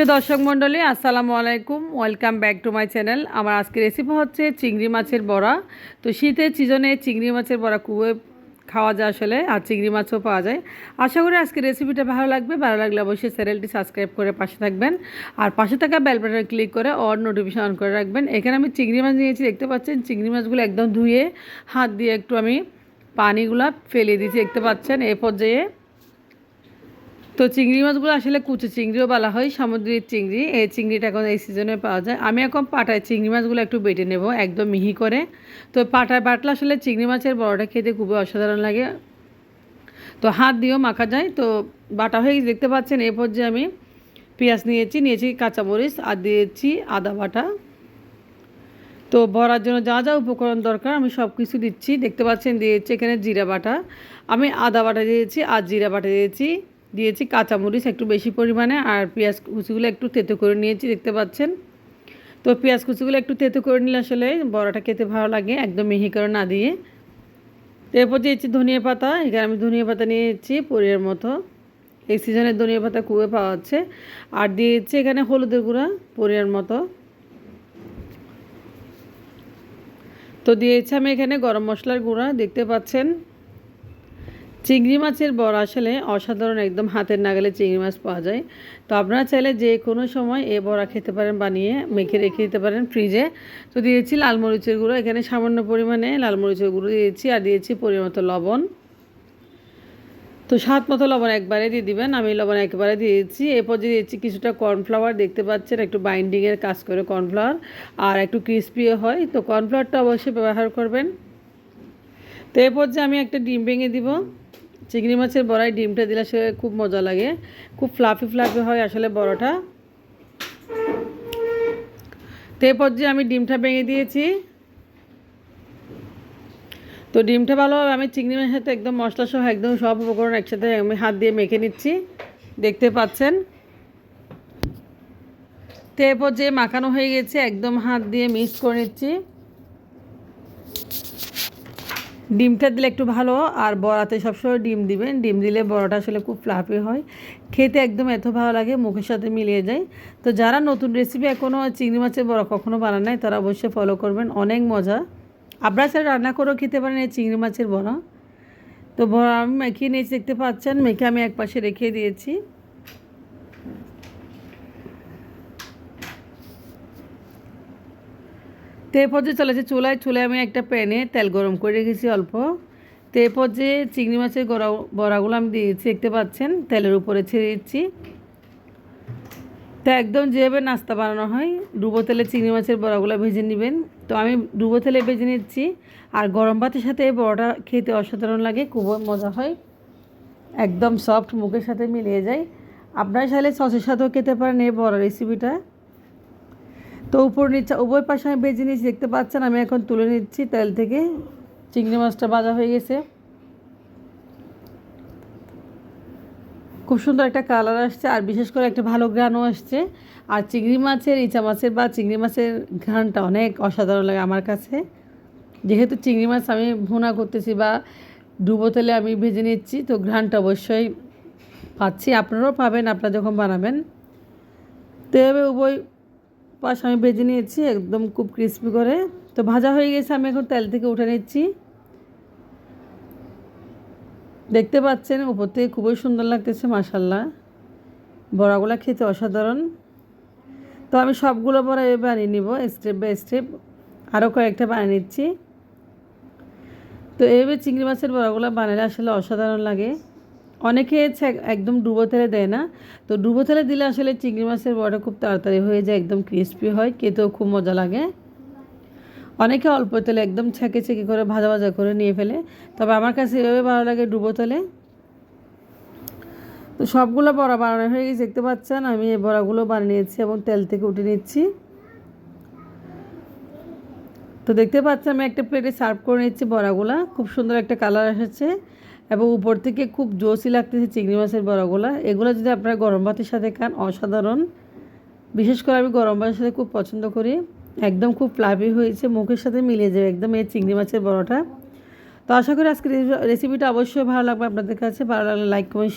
প্রিয় দর্শক মণ্ডলী, আসসালামু আলাইকুম। Welcome back to my channel আমার আজকে রেসিপি হচ্ছে চিংড়ি মাছের বড়া। তো শীতের সিজনে চিংড়ি মাছের বড়া খুবই খাওয়া যায় আসলে, আর চিংড়ি মাছও পাওয়া যায়। আশা করি আজকে রেসিপিটা ভালো লাগবে। ভালো লাগলে অবশ্যই চ্যানেলটি সাবস্ক্রাইব করে পাশে থাকবেন। আর পাশে থাকা বেল বাটন ক্লিক করে অর নোটিফিকেশন অন করে রাখবেন। এখানে আমি চিংড়ি মাছ নিয়েছি, দেখতে পাচ্ছেন? চিংড়ি মাছগুলো একদম ধুয়ে হাত দিয়ে একটু আমি পানিগুলা ফেলে দিয়েছি, দেখতে পাচ্ছেন? এই পর্যায়ে তো চিংড়ি মাছগুলো আসলে কুচো চিংড়িও বলা হয়, সামুদ্রিক চিংড়ি। এই চিংড়িটা এখন এই সিজনে পাওয়া যায়। আমি এখন পাটায় চিংড়ি মাছগুলো একটু বেটে নেব, একদম মিহি করে। তো পাটায় বাটলে আসলে চিংড়ি মাছের বড়টা খেতে খুবই অসাধারণ লাগে। তো হাত দিয়েও মাখা যায়। তো বাটা হয়ে দেখতে পাচ্ছেন এ পর্যায়ে আমি পেঁয়াজ নিয়েছি নিয়েছি কাঁচামরিচ আর দিয়েছি আদা বাটা। তো বড়ার জন্য যা যা উপকরণ দরকার আমি সব কিছু দিচ্ছি। দেখতে পাচ্ছেন দিয়েছি এখানে জিরা বাটা। আমি আদা বাটা দিয়েছি আর জিরা বাটা দিয়েছি। দিয়েছি, কাঁচামরিচ একটু বেশি পরিমাণে আর পেঁয়াজ কুচিগুলো একটু তেতো করে নিয়েছি, দেখতে পাচ্ছেন। তো পেঁয়াজ কুচিগুলো একটু তেতো করে নিলে আসলে বড়াটা খেতে ভালো লাগে, একদম মিহি করে না দিয়ে। এরপর দিয়েছি ধনিয়া পাতা, এখানে আমি ধনিয়া পাতা নিয়েছি পরিয়ার মতো। এই সিজনের ধনিয়া পাতা খুবই পাওয়া যাচ্ছে। আর দিয়েছি এখানে হলুদের গুঁড়া পরিয়ার মতো। তো দিয়েছি আমি এখানে গরম মশলার গুঁড়া, দেখতে পাচ্ছেন। চিংড়ি মাছের বড়া আসলে অসাধারণ একদম হাতের নাগালে চিংড়ি মাছ পাওয়া যায়। তো আপনারা চাইলে যে কোনো সময় এ বড়া খেতে পারেন, বানিয়ে মেখে রেখে দিতে পারেন ফ্রিজে তো দিয়েছি লাল মরিচের গুঁড়ো, এখানে সামান্য পরিমাণে লাল মরিচের গুঁড়ো দিয়েছি আর দিয়েছি পরিমাণ মতো লবণ। তো স্বাদ মতো লবণ একবারে দিয়ে দিবেন, আমি লবণ একবারে দিয়েছি। এরপর দিয়ে দিয়েছি কিছুটা কর্নফ্লাওয়ার, দেখতে পাচ্ছেন একটু বাইন্ডিংয়ের কাজ করে কর্নফ্লাওয়ার, আর একটু ক্রিস্পিও হয়। তো কর্নফ্লাওয়ারটা অবশ্যই ব্যবহার করবেন। তো এরপর যে আমি একটা ডিম ভেঙে দিব চিংড়ি মাছের বড়ায় ডিমটা দিলে সে খুব মজা লাগে। খুব ফ্লাফি ফ্লাফি হয় আসলে বড়টা। তো এরপর যে আমি ডিমটা ভেঙে দিয়েছি। তো ডিমটা ভালোভাবে আমি চিংড়ি মাছের সাথে একদম মশলা সহ একদম সব উপকরণ একসাথে আমি হাত দিয়ে মেখে নিচ্ছি। দেখতে পাচ্ছেন? তো এরপর যে মাখানো হয়ে গেছে, একদম হাত দিয়ে মিক্স করে নিচ্ছি। ডিমটা দিলে একটু ভালো, আর বড়াতে সবসময় ডিম দিবেন। ডিম দিলে বড়াটা আসলে খুব ফ্লাফি হয়। খেতে একদম এত ভালো লাগে, মুখের সাথে মিলিয়ে যায়। তো যারা নতুন রেসিপি এখনও চিংড়ি মাছের বড়া কখনও বানান নাই, তারা অবশ্যই ফলো করবেন। অনেক মজা। আপনারা স্যার রান্না করেও খেতে পারেন এই চিংড়ি মাছের বড়া। তো বড়া আমি মেখে নিয়েছি, দেখতে পাচ্ছেন? মেখে আমি এক পাশে রেখে দিয়েছি। তো এরপর যে চলেছে চুলায় চুলায় আমি একটা প্যানে তেল গরম করে রেখেছি অল্প। তো এরপর যে চিংড়ি মাছের গড়া, বড়াগুলো আমি দিয়েছি, দেখতে পাচ্ছেন? তেলের উপরে ছেড়ে দিচ্ছি। তা একদম যেভাবে নাস্তা বানানো হয়, ডুবো তেলে চিংড়ি মাছের বড়াগুলো ভেজে নেবেন। তো আমি ডুবো তেলে ভেজে নিচ্ছি। আর গরম ভাতের সাথে এই বড়াটা খেতে অসাধারণ লাগে, খুব মজা হয়। একদম সফট মুখের সাথে মিলিয়ে যায়। আপনারা চাইলে সসের সাথেও খেতে পারেন এই বড়া রেসিপিটা তো উপর নিচে উভয় পাশে আমি ভেজে নিচ্ছি দেখতে পাচ্ছেন? আমি এখন তুলে নিচ্ছি তেল থেকে। চিংড়ি মাছটা ভাজা হয়ে গেছে। খুব সুন্দর একটা কালার আসছে, আর বিশেষ করে একটা ভালো ঘ্রাণও আসছে। আর চিংড়ি মাছের, ইচা মাছের বা চিংড়ি মাছের ঘ্রাণটা অনেক অসাধারণ লাগে আমার কাছে। যেহেতু চিংড়ি মাছ আমি ভুনা করতেছি বা ডুবো তেলে আমি ভেজে নিচ্ছি, তো ঘ্রাণটা অবশ্যই পাচ্ছি। আপনারাও পাবেন, আপনারা যখন বানাবেন। তো এভাবে উভয় পাশ আমি ভেজে নিয়েছি, একদম খুব ক্রিস্পি করে। তো ভাজা হয়ে গেছে, আমি এখন তেল থেকে উঠে নিচ্ছি। দেখতে পাচ্ছেন, উপর থেকে খুবই সুন্দর লাগতেছে মাসাল্লাহ বড়াগুলো খেতে অসাধারণ। তো আমি সবগুলো বড়া এভাবে বানিয়ে নিব স্টেপ বাই স্টেপ আরও কয়েকটা বানিয়ে নিচ্ছি। তো এভাবে চিংড়ি মাছের বড়াগুলো বানালে আসলে অসাধারণ লাগে। অনেকে একদম ডুবো তেলে দেয় না। তো ডুবো তেলে দিলে আসলে চিংড়ি মাছের বড়া খুব তাড়াতাড়ি হয়ে যায়, একদম ক্রিস্পি হয়, খেতেও খুব মজা লাগে। অনেকে অল্প তেলে একদম ছেঁকে ছেঁকে করে ভাজা ভাজা করে নিয়ে ফেলে। তবে আমার কাছে এভাবে ভালো লাগে ডুবো তেলে। তো সবগুলো বড়া বানানো হয়ে গেছে, দেখতে পাচ্ছেন? আমি এই বড়াগুলো বানিয়ে নিয়েছি এবং তেল থেকে উঠে নিচ্ছি। তো দেখতে পাচ্ছেন, আমি একটা প্লেটে সার্ভ করে নিচ্ছি বড়াগুলা। খুব সুন্দর একটা কালার এসেছে। এবং উপর থেকে খুব জোসি লাগতেছে চিংড়ি মাছের বড়াগুলা। এগুলো যদি আপনারা গরম ভাতের সাথে খান, অসাধারণ। বিশেষ করে আমি গরম ভাতের সাথে খুব পছন্দ করি। একদম খুব প্লাবি হয়েছে, মুখের সাথে মিলে যাবে একদম এই চিংড়ি মাছের বড়াটা। তো আশা করি আজকে রেসিপিটা অবশ্যই ভালো লাগবে আপনাদের কাছে। ভালো লাগলে লাইক কমেন্ট